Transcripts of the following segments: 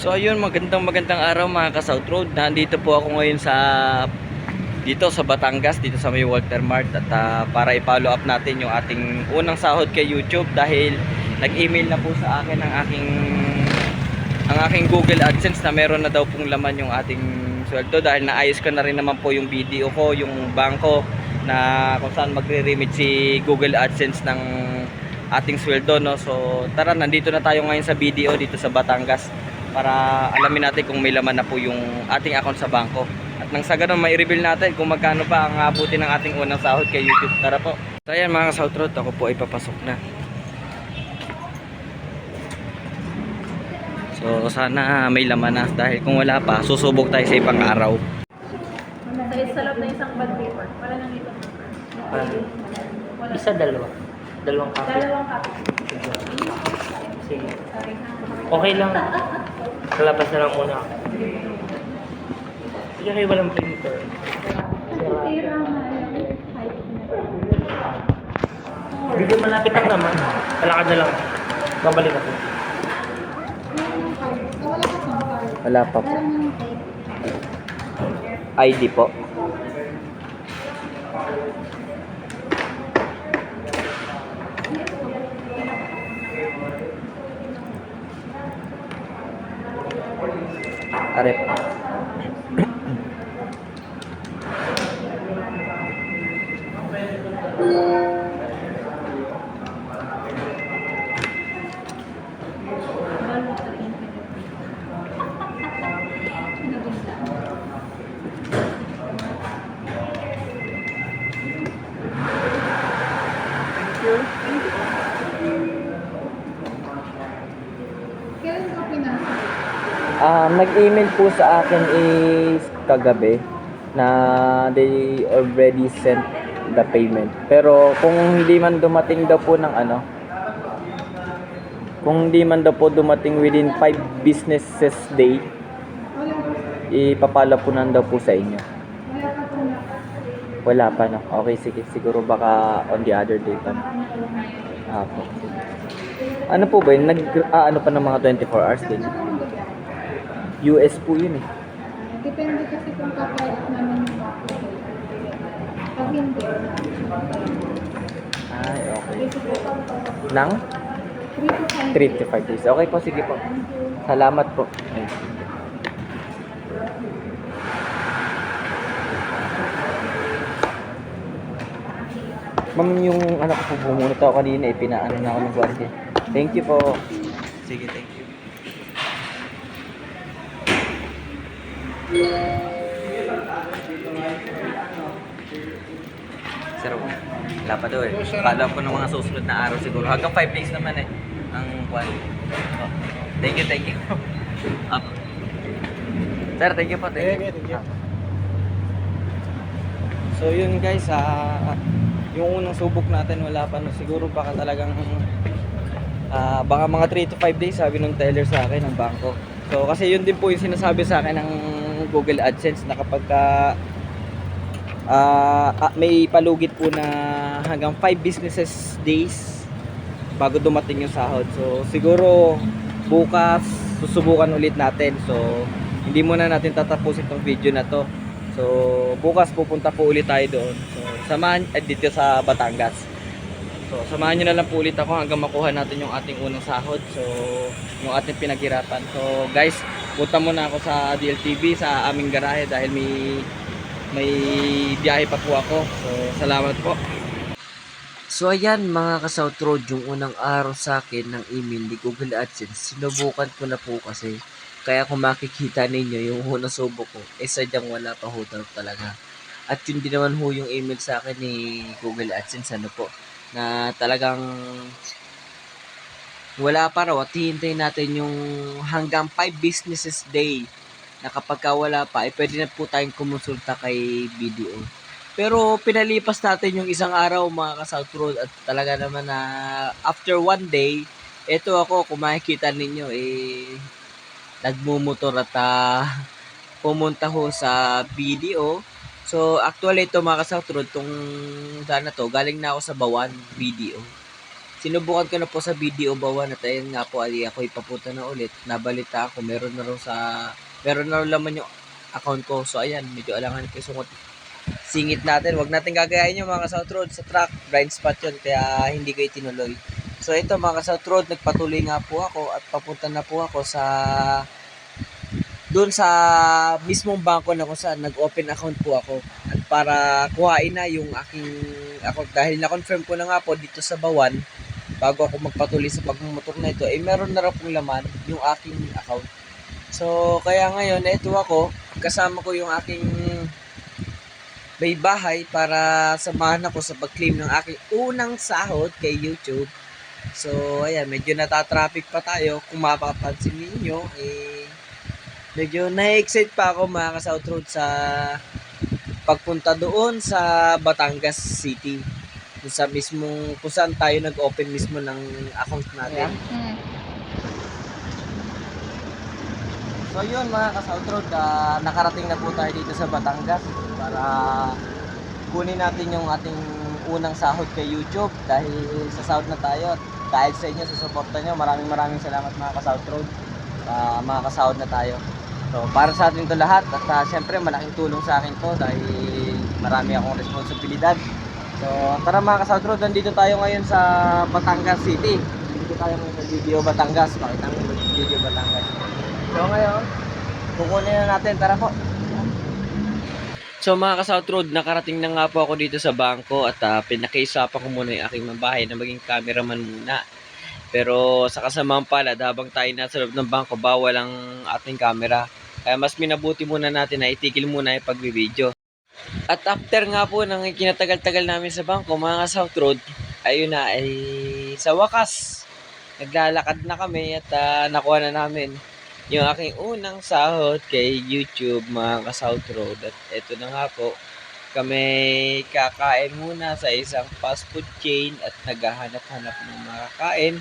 So ayun, magandang magandang araw mga ka-South Road. Nandito po ako ngayon sa dito sa Batangas, dito sa may Walter Mart at ah, para i-follow up natin yung ating unang sahod kay YouTube dahil nag-email na po sa akin ang aking ang aking Google AdSense na meron na daw pong laman yung ating sweldo dahil naayos ko na rin naman po yung video ko, yung bangko na kung saan magre-remit si Google AdSense ng ating sweldo no. So tara, nandito na tayo ngayon sa video dito sa Batangas para alamin natin kung may laman na po yung ating account sa bangko. At nang sa ganun, may reveal natin kung magkano pa ang abuti ng ating unang sahod kay YouTube. Tara po. So ayan mga South Road, ako po ay papasok na. So sana may laman na dahil kung wala pa, susubok tayo sa ibang araw. Sa isa loob na isang bag paper. Wala nang ito. Wala. Isa, dalawa. Dalawang copy. Dalawang copy. Sige. Okay lang. Kalabas na lang muna ako. Sige kayo walang printer. Dito malapit lang naman. Palakad na lang. Babalik ako. Wala pa po. ID po. আকারে Um, nag-email po sa akin is kagabi na they already sent the payment. Pero kung hindi man dumating daw po ng ano, kung hindi man daw po dumating within 5 businesses day, Wala ka. ipapala po nan daw po sa inyo. Wala pa no. Okay, sige. Siguro baka on the other day pa. Ah, po. Ano po ba yun? Nag, ah, ano pa ng mga 24 hours din? US po yun eh. Depende kasi kung kakayat namin yung bako. Pag hindi, Ay, okay. 3 to 5. Nang? 3 to 5. 3 to 5 days. Okay po, sige po. Salamat po. Ay. Ma'am, yung anak ko po bumunot ako kanina, eh, pinaano na ako ng gwardiya. Thank you po. Sige, thank you. Sir, wala pa daw eh. Kala ko ng mga susunod na araw siguro. Hanggang 5 days naman eh. Ang kwan. Oh. Thank you, thank you. Up. Sir, thank you po. Thank you. Ah. So yun guys, ah, yung unang subok natin wala pa no. Siguro baka talagang ah, baka mga 3 to 5 days sabi nung teller sa akin ng bangko. So kasi yun din po yung sinasabi sa akin ng Google AdSense na kapag ka Ah, ah, may palugit po na hanggang 5 businesses days bago dumating yung sahod. So siguro bukas susubukan ulit natin. So hindi muna natin tatapusin tong video na to. So bukas pupunta po ulit tayo doon. So samahan eh, dito sa Batangas. So samahan niyo na lang po ulit ako hanggang makuha natin yung ating unang sahod. So yung ating pinaghirapan. So guys, punta muna ako sa DLTV sa aming garahe dahil may may biyahe pa po ako. So, salamat po. So, ayan mga ka-South Road, yung unang araw sa akin ng email ni Google AdSense, sinubukan ko na po kasi. Kaya kung makikita ninyo, yung unang subo ko, eh sadyang wala pa ho talaga. At yun din naman ho yung email sa akin ni Google AdSense, ano po, na talagang wala pa raw at hihintayin natin yung hanggang 5 businesses day na kapag ka wala pa, eh, pwede na po tayong kumonsulta kay BDO. Pero pinalipas natin yung isang araw mga ka-South Road at talaga naman na after one day, eto ako, kung makikita ninyo, eh, nagmumotor at ah, pumunta ho sa BDO. So, actually, ito mga ka-South Road, tong sana to, galing na ako sa Bawan, BDO. Sinubukan ko na po sa video bawan at ayun nga po ali ako ipapunta na ulit. Nabalita ako meron na raw sa meron na raw laman yung account ko. So ayan, medyo alangan ko sungot. Singit natin, wag natin gagayahin yung mga South Road sa track, blind spot yun kaya hindi ko itinuloy. So ito mga South Road, nagpatuloy nga po ako at papunta na po ako sa doon sa mismong bangko na kung saan nag-open account po ako at para kuhain na yung aking account dahil na-confirm ko na nga po dito sa Bawan bago ako magpatuloy sa pagmumotor na ito eh meron na raw pong laman yung aking account. So kaya ngayon ito ako kasama ko yung aking may bahay para samahan ako sa pag-claim ng aking unang sahod kay YouTube. So ayan medyo natatraffic pa tayo. Kung mapapansin ninyo eh medyo na-excite pa ako mga ka-South sa pagpunta doon sa Batangas City. Sa mismong, kung saan tayo nag-open mismo ng account natin. Hmm. So yun mga ka-South Road, ah, nakarating na po tayo dito sa Batangas para kunin natin yung ating unang sahod kay YouTube dahil sa sahod na tayo at dahil sa inyo, sa suporta nyo, maraming maraming salamat mga ka-South Road. Ah, mga kasahod na tayo. So, para sa atin to lahat at ah, syempre malaking tulong sa akin to dahil marami akong responsibilidad. So, tara mga ka-South Road, nandito tayo ngayon sa Batangas City. Nandito tayo ngayon sa video Batangas. Pakita mo yung video Batangas. So, ngayon, kukunin na natin. Tara po. So mga ka-South Road, nakarating na nga po ako dito sa bangko at uh, pinakiusapan ko muna yung aking mabahay na maging cameraman muna. Pero sa kasamang palad, habang tayo nasa loob ng bangko, bawal ang ating camera. Kaya mas minabuti muna natin na itigil muna yung pagbibideo. At after nga po ng kinatagal-tagal namin sa bangko, mga South Road, ayun na, ay sa wakas, naglalakad na kami at ah, nakuha na namin yung aking unang sahod kay YouTube mga ka-South Road. At eto na nga po, kami kakain muna sa isang fast food chain at naghahanap-hanap ng makakain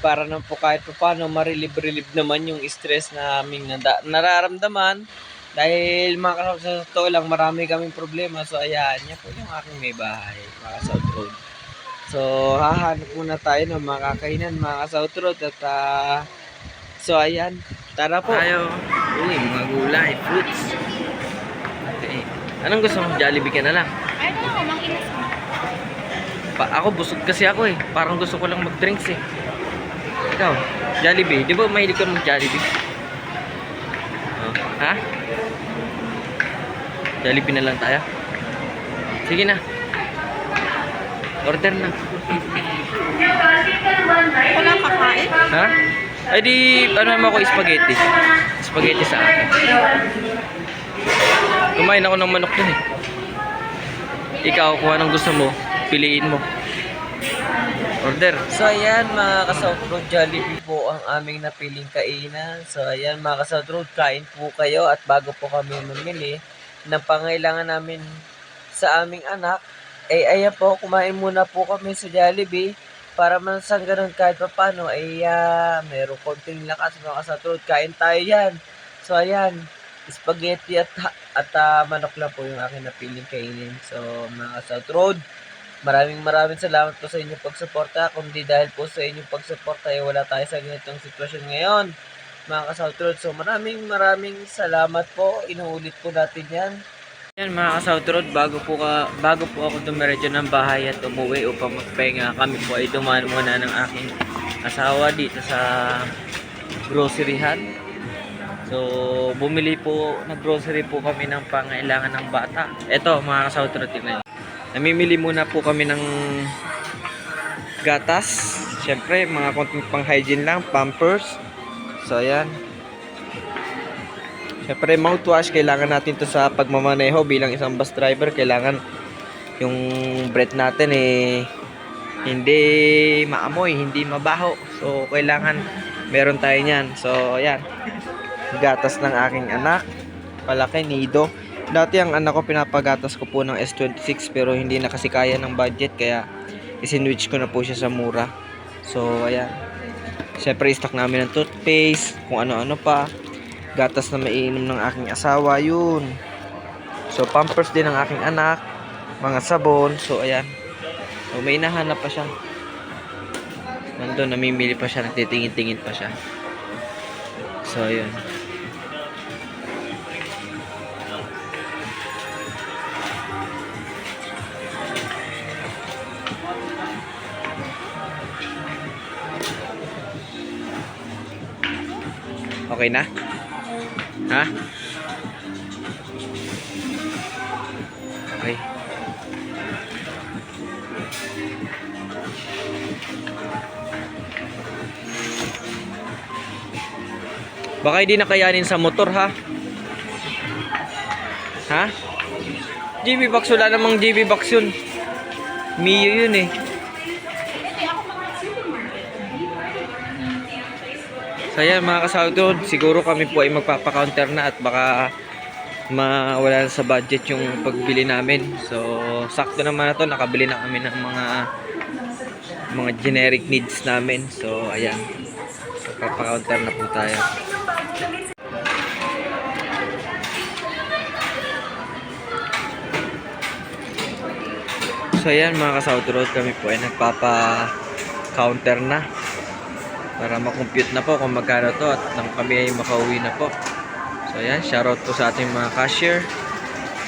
para naman po kahit pa paano marilib-relib naman yung stress na aming nararamdaman dahil mga kasama sa totoo lang marami kaming problema so ayan yan po yung aking may bahay mga South Road so hahanap muna tayo ng mga kakainan mga South Road at ah, so ayan tara po tayo uy mga gulay fruits okay anong gusto mo Jollibee ka na lang Ay, ano ako, mang inas. Pa, ako busog kasi ako eh. Parang gusto ko lang mag-drinks eh. Ikaw, Jollibee. Di ba mahilig ka mag-Jollibee? Oh, ha? Jollibee na lang tayo. Sige na. Order na. Wala kakain? Ha? Ay di, ano naman ako, spaghetti. Spaghetti sa akin. Kumain ako ng manok dun eh. Ikaw, kung anong gusto mo, piliin mo. Order. So ayan mga ka-South Road Jollibee po ang aming napiling kainan. So ayan mga ka-South Road, kain po kayo at bago po kami mamili ng pangailangan namin sa aming anak, eh ayan po, kumain muna po kami sa Jollibee para man sa ganun kahit pa paano ay uh, meron konting lakas mga ka-South Road. Kain tayo yan. So ayan, spaghetti at at ah, manok lang po yung aking napiling kainin. So mga South Road, maraming maraming salamat po sa inyong pagsuporta. Kung di dahil po sa inyong pagsuporta, eh, wala tayo sa ganitong sitwasyon ngayon. Mga ka-South Road, so maraming maraming salamat po. Inuulit po natin yan. Yan mga ka-South Road, bago po, ka, bago po ako dumiretso ng bahay at umuwi upang magpahinga, kami po ay dumaan muna ng aking asawa dito sa groceryhan. So, bumili po, nag-grocery po kami ng pangailangan ng bata. Ito, mga ka-South Road, tingnan. Namimili muna po kami ng gatas. Siyempre, mga konting pang-hygiene lang, pampers. So, ayan. Siyempre, mouthwash, kailangan natin to sa pagmamaneho bilang isang bus driver. Kailangan yung breath natin eh hindi maamoy, hindi mabaho. So, kailangan meron tayo niyan. So, ayan. Gatas ng aking anak. Palaki, nido. Dati ang anak ko pinapagatas ko po ng S26 pero hindi na kasi kaya ng budget kaya isinwitch ko na po siya sa mura. So, ayan. Siyempre, stock namin ng toothpaste, kung ano-ano pa. Gatas na maiinom ng aking asawa, yun. So, pampers din ng aking anak. Mga sabon. So, ayan. So, may nahanap pa siya. Nandun, namimili pa siya, nagtitingin-tingin pa siya. So, yun. Okay na? Ha? Okay. Baka hindi nakayanin sa motor ha? Ha? GB box wala namang GB box yun. Mio yun eh. So yan mga kasawdo, siguro kami po ay magpapa-counter na at baka mawala na sa budget yung pagbili namin. So sakto naman na to, nakabili na kami ng mga mga generic needs namin. So ayan, magpapa-counter na po tayo. So ayan mga ka-South Road kami po ay nagpapa-counter na para makompute na po kung magkano to at nang kami ay makauwi na po. So ayan, shoutout po sa ating mga cashier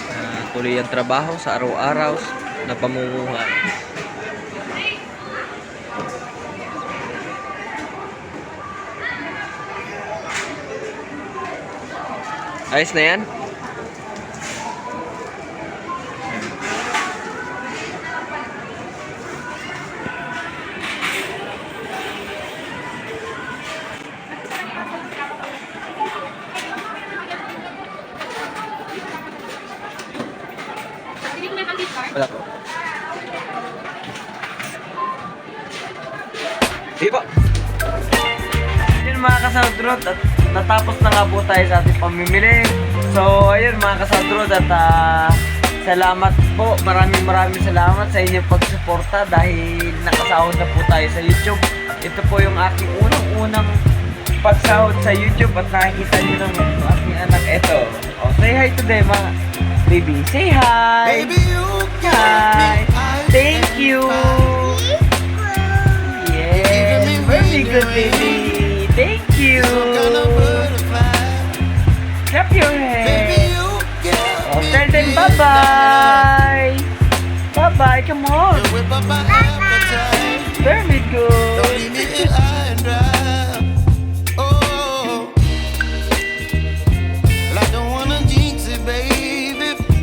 na tuloy ang trabaho sa araw-araw na pamumuhay. Ayos na yan? Kasadrot at natapos na nga po tayo sa ating pamimili. So ayun mga kasadrot at ah, salamat po. Maraming maraming salamat sa inyong pagsuporta dahil nakasahod na po tayo sa YouTube. Ito po yung aking unang-unang pagsahod sa YouTube at nakikita nyo ng aking anak. Ito. Oh, say hi to them mga baby. Say hi! Baby, you Hi. Thank you. Yes. Very good, baby. Thank you. Clap your hands. Oh, tell them bye-bye. Bye-bye. Come on. appetite. Very good.